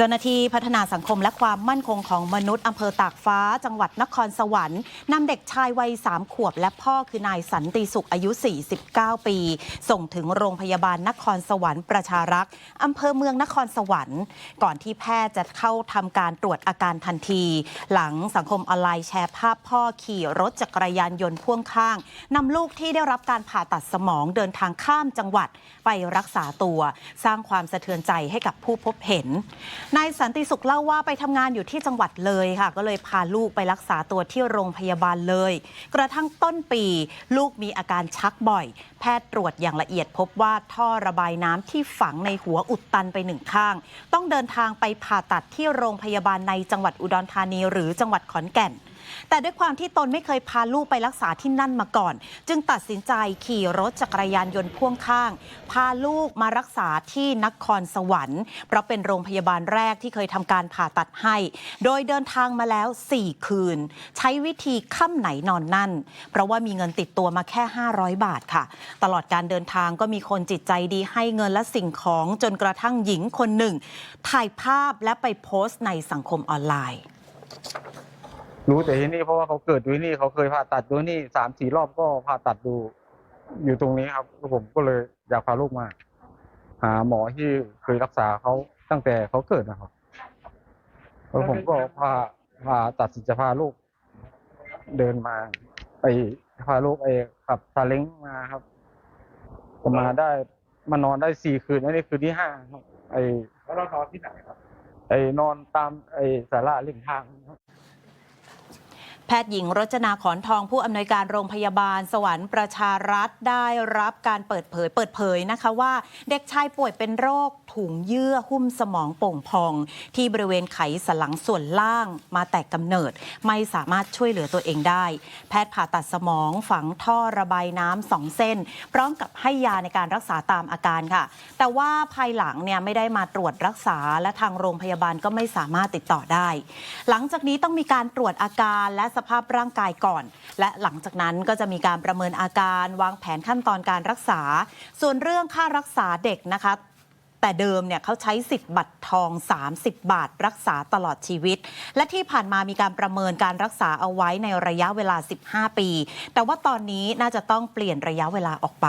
เจ้าหน้าที่พัฒนาสังคมและความมั่นคงของมนุษย์อำเภอตากฟ้า จังหวัดนครสวรรค์นำเด็กชายวัยสามขวบ และพ่อคือนายสันติสุขอายุ 49 ปี ส่งถึงโรงพยาบาลนครสวรรค์ประชารักษ์อำเภอเมืองนครสวรรค์ ก่อนที่แพทย์จะเข้าทำการตรวจอาการทันที หลังสังคมออนไลน์แชร์ภาพพ่อขี่รถจักรยานยนต์พ่วงข้างนำลูกที่ได้รับการผ่าตัดสมองเดินทางข้ามจังหวัดไปรักษาตัว สร้างความสะเทือนใจให้กับผู้พบเห็นนายสันติสุขเล่าว่าไปทำงานอยู่ที่จังหวัดเลยค่ะ ก็เลยพาลูกไปรักษาตัวที่โรงพยาบาลเลย กระทั่งต้นปี ลูกมีอาการชักบ่อย แพทย์ตรวจอย่างละเอียดพบว่าท่อระบายน้ำที่ฝังในหัวอุดตันไปหนึ่งข้าง ต้องเดินทางไปผ่าตัดที่โรงพยาบาลในจังหวัดอุดรธานีหรือจังหวัดขอนแก่น แต่ด้วยความที่ตนไม่เคยพาลูกไปรักษาที่นั่นมาก่อน จึงตัดสินใจขี่รถจักรยานยนต์พ่วงข้าง พาลูกมารักษาที่นครสวรรค์เพราะเป็นโรงพยาบาลแรกที่เคยทำการผ่าตัดให้ โดยเดินทางมาแล้ว 4 คืน ใช้วิธีค่ำไหนนอนนั่น เพราะว่ามีเงินติดตัวมาแค่ 500 บาทค่ะ ตลอดการเดินทางก็มีคนจิตใจดีให้เงินและสิ่งของจนกระทั่งหญิงคนหนึ่ง ถ่ายภาพและไปโพสต์ในสังคมออนไลน์ รู้แต่ที่นี่เพราะว่าเขาเกิดอยู่ที่นี่เขาเคยผ่าตัดอยู่ที่นี่สามสี่รอบก็ผ่าตัดดู อยู่ตรงนี้ครับแล้วผมก็เลยอยากพาลูกมา หาหมอที่เคยรักษาเขาตั้งแต่เขาเกิดนะครับแล้วผมก็พาพาตัดสินใจพาลูก เดินมาไปพาลูกไอ้ขับซาเล้งมาครับก็มาได้มานอนได้สี่คืนอันนี้คืนที่ห้าครับไอ้แล้วเรานอนที่ไหนครับ ไอ้นอนตามไอ้สาราริมทางครับ แพทย์หญิงรจนาขอนทองผู้อำนวยการโรงพยาบาล สวรรค์ประชารัฐได้รับการเปิดเผยเปิดเผยนะคะว่า เด็กชายป่วยเป็นโรคถุงเยื่อหุ้มสมองโป่งพอง ที่บริเวณไขสันหลังส่วนล่างมาแต่กำเนิด ไม่สามารถช่วยเหลือตัวเองได้ แพทย์ผ่าตัดสมองฝังท่อระบายน้ำสองเส้น พร้อมกับให้ยาในการรักษาตามอาการค่ะ แต่ว่าภายหลังเนี่ยไม่ได้มาตรวจรักษาและทางโรงพยาบาลก็ไม่สามารถติดต่อได้ หลังจากนี้ต้องมีการตรวจอาการและสภาพร่างกายก่อน และหลังจากนั้นก็จะมีการประเมินอาการวางแผนขั้นตอนการรักษา ส่วนเรื่องค่ารักษาเด็กนะคะแต่เดิมเนี่ยเขาใช้สิทธิ์บัตรทอง 30 บาท รักษาตลอดชีวิต และที่ผ่านมามีการประเมินการรักษาเอาไว้ในระยะเวลา 15 ปี แต่ว่าตอนนี้น่าจะต้องเปลี่ยนระยะเวลาออกไป